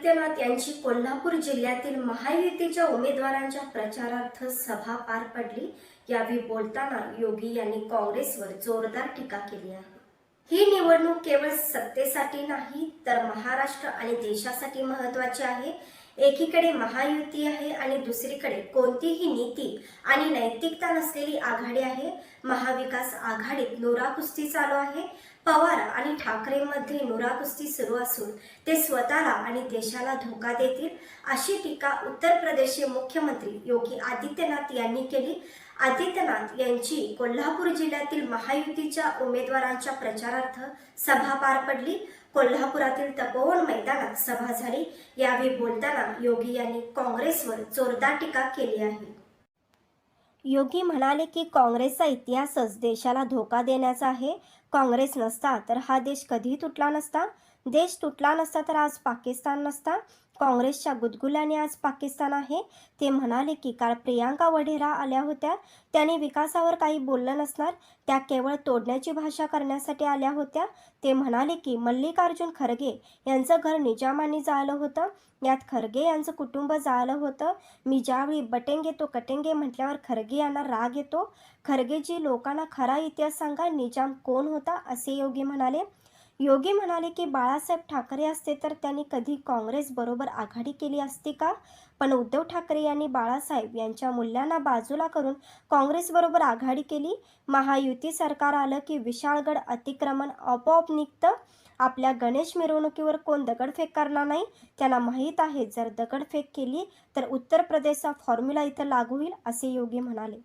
आदित्यनाथ यांची कोल्हापूर जिल्ह्यातील महायुतीच्या उमेदवारांच्या प्रचारार्थ सभा पार पडली. यावेळी बोलताना योगी यांनी काँग्रेसवर जोरदार टीका केली आहे. ही निवडणूक केवळ सत्तेसाठी नाही तर महाराष्ट्र आणि देशासाठी महत्वाची आहे. एकीकडे महायुती आहे आणि दुसरीकडे कोणतीही नीती आणि नैतिकता नसलेली आघाडी आहे. महाविकास आघाडीत नोरा कुस्ती चालू आहे. पवार आणि ठाकरेंमध्ये नोरा कुस्ती सुरू असून ते स्वतःला आणि देशाला धोका देतील अशी टीका उत्तर प्रदेशचे मुख्यमंत्री योगी आदित्यनाथ यांनी केली. आदित्यनाथ यांची कोल्हापूर जिल्ह्यातील महायुतीच्या उमेदवारांच्या प्रचारार्थ सभा पार पडली. कोल्हापुरातील तपोवन मैदानात सभा झाली. यावेळी बोलताना योगी यांनी काँग्रेसवर जोरदार टीका केली आहे. योगी म्हणाले की काँग्रेसचा इतिहासच देशाला धोका देण्याचा आहे. काँग्रेस नसता तर हा देश कधीही तुटला नसता. देश तुटला नसता तर आज पाकिस्तान नसता. काँग्रेसच्या गुदगुल्याने आज पाकिस्तान आहे. ते म्हणाले की काल प्रियांका वढेरा आल्या होत्या. त्यांनी विकासावर काही बोललं नसणार. त्या केवळ तोडण्याची भाषा करण्यासाठी आल्या होत्या. ते म्हणाले की मल्लिकार्जुन खरगे यांचं घर निजामांनी जाळलं होतं. यात खरगे यांचं कुटुंब जाळलं होतं. मी ज्यावेळी बटेंगे तो कटेंगे म्हटल्यावर खरगे यांना राग येतो. खरगेजी लोकांना खरा इतिहास सांगा निजाम कोण होता? असे योगी म्हणाले. योगी म्हणाले की बाळासाहेब ठाकरे असते तर त्यांनी कधी काँग्रेस बरोबर आघाडी केली असती का? पण उद्धव ठाकरे यांनी बाळासाहेब यांच्या मूल्यांना बाजूला करून काँग्रेसबरोबर आघाडी केली. महायुती सरकार आलं की विशाळगड अतिक्रमण आपोआप निघतं. आपल्या गणेश मिरवणुकीवर कोण दगडफेक करणार नाही? त्यांना माहीत आहे जर दगडफेक केली तर उत्तर प्रदेशचा फॉर्म्युला इथं लागू होईल असे योगी म्हणाले.